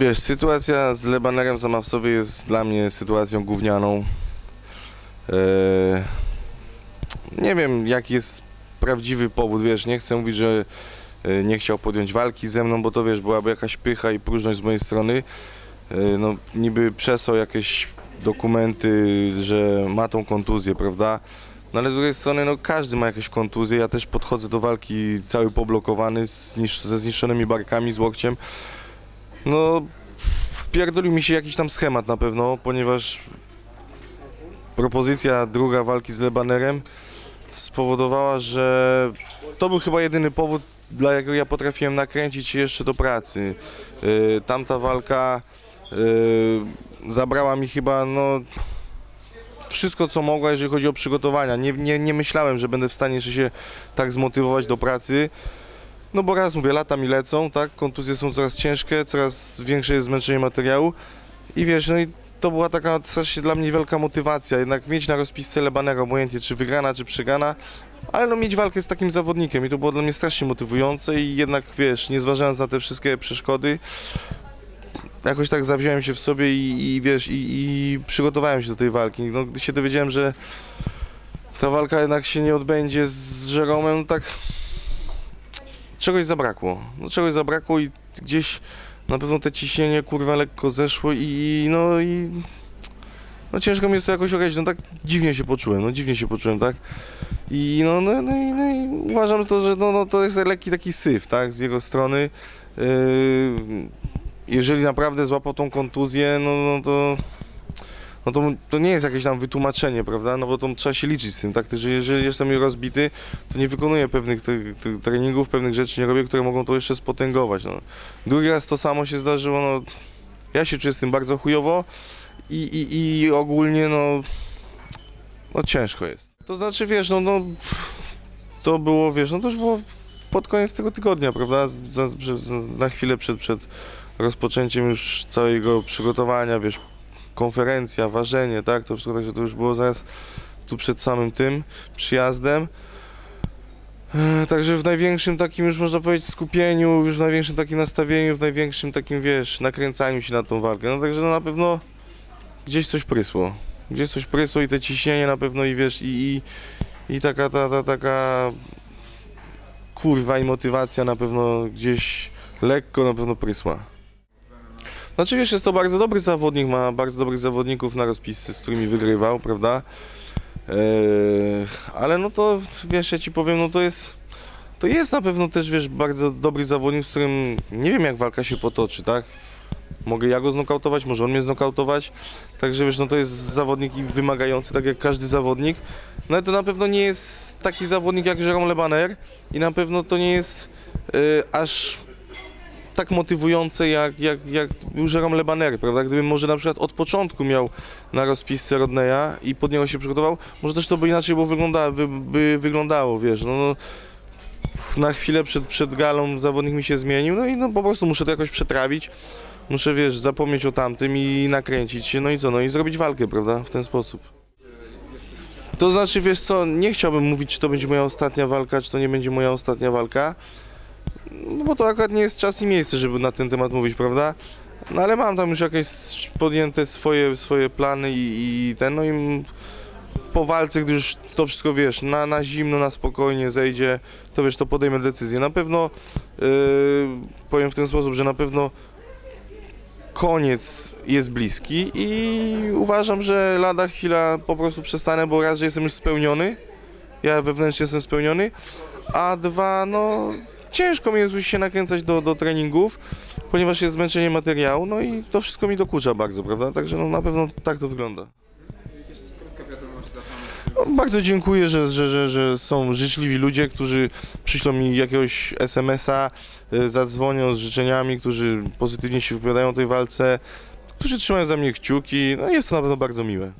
Wiesz, sytuacja z Lebanerem sama w sobie jest dla mnie sytuacją gównianą. Eee, nie wiem, jaki jest prawdziwy powód, wiesz, nie chcę mówić, że e, nie chciał podjąć walki ze mną, bo to, wiesz, byłaby jakaś pycha i próżność z mojej strony. E, no, niby przesłał jakieś dokumenty, że ma tą kontuzję, prawda? No ale z drugiej strony, no każdy ma jakieś kontuzje, ja też podchodzę do walki cały poblokowany, znisz- ze zniszczonymi barkami, z łokciem. No, spierdolił mi się jakiś tam schemat na pewno, ponieważ propozycja druga walki z Lebanerem spowodowała, że to był chyba jedyny powód, dla jakiego ja potrafiłem nakręcić się jeszcze do pracy. Yy, tamta walka yy, zabrała mi chyba, no, wszystko co mogła, jeżeli chodzi o przygotowania. Nie, nie, nie myślałem, że będę w stanie jeszcze się tak zmotywować do pracy. No bo raz mówię, lata mi lecą, tak, kontuzje są coraz ciężkie, coraz większe jest zmęczenie materiału. I wiesz, no i to była taka strasznie dla mnie wielka motywacja, jednak mieć na rozpisce Lebanera, obojętnie czy wygrana, czy przegrana, ale no mieć walkę z takim zawodnikiem i to było dla mnie strasznie motywujące i jednak wiesz, nie zważając na te wszystkie przeszkody, jakoś tak zawziąłem się w sobie i, i wiesz, i, i przygotowałem się do tej walki. No, gdy się dowiedziałem, że ta walka jednak się nie odbędzie z Żeromem, tak czegoś zabrakło. No, czegoś zabrakło i gdzieś na pewno te ciśnienie kurwa lekko zeszło i no i no ciężko mi jest to jakoś określić, no tak dziwnie się poczułem, no dziwnie się poczułem, tak? I no, no, no, i, no i uważam to, że no, no, to jest lekki taki syf, tak, z jego strony. Yy, jeżeli naprawdę złapał tą kontuzję, no, no to no to, to nie jest jakieś tam wytłumaczenie, prawda? No bo to trzeba się liczyć z tym, tak? Że jeżeli jestem rozbity, to nie wykonuję pewnych treningów, pewnych rzeczy nie robię, które mogą to jeszcze spotęgować. No. Drugi raz to samo się zdarzyło, no ja się czuję z tym bardzo chujowo i, i, i ogólnie no, no ciężko jest. To znaczy, wiesz, no, no to było, wiesz, no to już było pod koniec tego tygodnia, prawda? Na chwilę przed, przed rozpoczęciem już całego przygotowania, wiesz, konferencja, ważenie, tak, to wszystko, także to już było zaraz tu przed samym tym przyjazdem. E, Także w największym takim już można powiedzieć skupieniu, już w największym takim nastawieniu, w największym takim, wiesz, nakręcaniu się na tą walkę. No także no na pewno gdzieś coś prysło. Gdzieś coś prysło i te ciśnienie na pewno i wiesz, i, i, i taka, ta, ta, taka kurwa i motywacja na pewno gdzieś lekko na pewno prysła. Znaczy wiesz, jest to bardzo dobry zawodnik, ma bardzo dobrych zawodników na rozpisce, z którymi wygrywał, prawda? Eee, ale no to wiesz, ja ci powiem, no to jest, to jest na pewno też, wiesz, bardzo dobry zawodnik, z którym nie wiem jak walka się potoczy, tak? Mogę ja go znokautować, może on mnie znokautować, także wiesz, no to jest zawodnik wymagający, tak jak każdy zawodnik, no ale to na pewno nie jest taki zawodnik jak Jerome Lebaner i na pewno to nie jest e, aż tak motywujące jak, jak, jak Jerome prawda? Gdybym może na przykład od początku miał na rozpisce Rodneya i pod niego się przygotował, może też to by inaczej było wygląda, by, by wyglądało, wiesz, no, no na chwilę przed, przed galą zawodnik mi się zmienił, no i no po prostu muszę to jakoś przetrawić, muszę, wiesz, zapomnieć o tamtym i nakręcić się, no i co, no i zrobić walkę, prawda, w ten sposób. To znaczy, wiesz co, nie chciałbym mówić, czy to będzie moja ostatnia walka, czy to nie będzie moja ostatnia walka, no bo to akurat nie jest czas i miejsce, żeby na ten temat mówić, prawda? No ale mam tam już jakieś podjęte swoje, swoje plany i, i ten, no i po walce, gdy już to wszystko, wiesz, na, na zimno, na spokojnie zejdzie, to wiesz, to podejmę decyzję. Na pewno, yy, powiem w ten sposób, że na pewno koniec jest bliski i uważam, że lada chwila po prostu przestanę, bo raz, że jestem już spełniony, ja wewnętrznie jestem spełniony, a dwa, no ciężko mi jest się nakręcać do, do treningów, ponieważ jest zmęczenie materiału, no i to wszystko mi dokucza bardzo, prawda? Także no, na pewno tak to wygląda. No, bardzo dziękuję, że, że, że, że są życzliwi ludzie, którzy przyślą mi jakiegoś SMS-a, y, zadzwonią z życzeniami, którzy pozytywnie się wypowiadają o tej walce, którzy trzymają za mnie kciuki. No jest to na pewno bardzo miłe.